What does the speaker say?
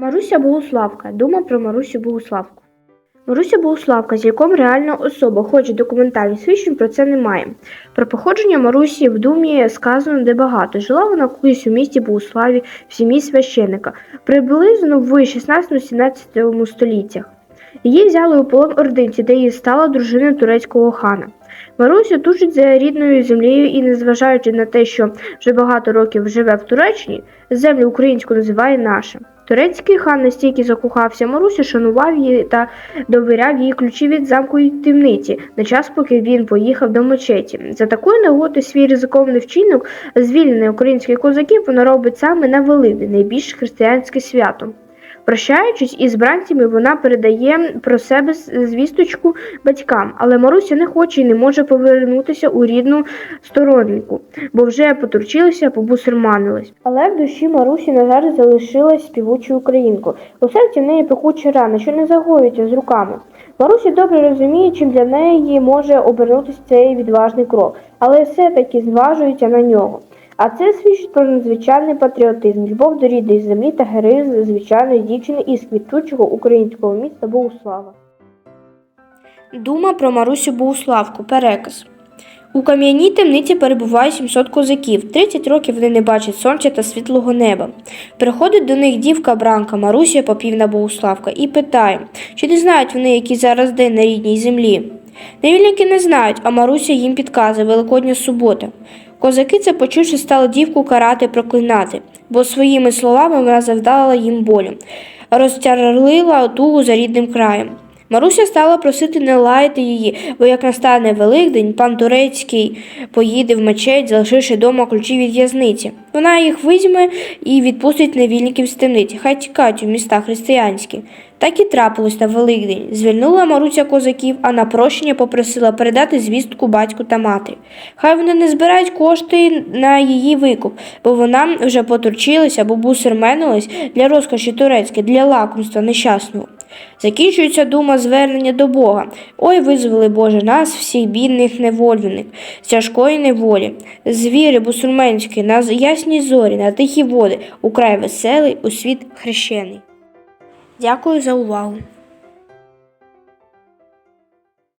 Маруся Богуславка. Дума про Марусю Богуславку. Маруся Богуславка, з яком реальна особа, хоч документальних свідчень про це немає. Про походження Марусі в думі сказано де багато. Жила вона колись у місті Богуславі в сім'ї священика, приблизно в 16-17 століттях. Її взяли у полон ординці, де її стала дружиною турецького хана. Маруся тужить за рідною землею і, незважаючи на те, що вже багато років живе в Туреччині, землю українську називає наша. Турецький хан настільки закохався Марусі, шанував її та довіряв їй ключі від замкової темниці на час, поки він поїхав до мечеті. За такою нагодою свій ризикований вчинок, звільнений українських козаків, вона робить саме на Великдень, найбільш християнське свято. Прощаючись із бранцями, вона передає про себе звісточку батькам, але Маруся не хоче і не може повернутися у рідну стороннику, бо вже потурчилася, побусерманилась. Але в душі Марусі, на жаль, залишилась співучою українкою. У серці в неї пекуча рана, що не загоюється з руками. Маруся добре розуміє, чим для неї може обернутися цей відважний крок, але все-таки зважується на нього. А це свідчить про надзвичайний патріотизм, любов до рідної землі та героїзм звичайної дівчини із квітучого українського міста Богуслава. Дума про Марусю Богуславку. Переказ. У кам'яній темниці перебуває 700 козаків. 30 років вони не бачать сонця та світлого неба. Приходить до них дівка Бранка, Маруся Попівна Богуславка, і питає, чи не знають вони, який зараз день на рідній землі. Невільники не знають, а Маруся їм підказує Великодня субота. Козаки це почувши, стали дівку карати проклинати, бо своїми словами вона завдала їм болю, розтярлила тугу за рідним краєм. Маруся стала просити не лаяти її, бо як настане Великдень, пан Турецький поїде в мечеть, залишивши дома ключі від в'язниці. Вона їх візьме і відпустить невільників з темниці, хай тікають у міста християнські. Так і трапилось на Великдень. Звільнила Маруся козаків, а на прощення попросила передати звістку батьку та матері. Хай вони не збирають кошти на її викуп, бо вона вже потурчилася або бусерменилась для розкоші турецької, для лакомства нещасного. Закінчується дума звернення до Бога. Ой, визволи Боже нас, всіх бідних невольних, тяжкої неволі, звіри віри на ясні зорі, на тихі води, у край веселий, у світ хрещений. Дякую за увагу.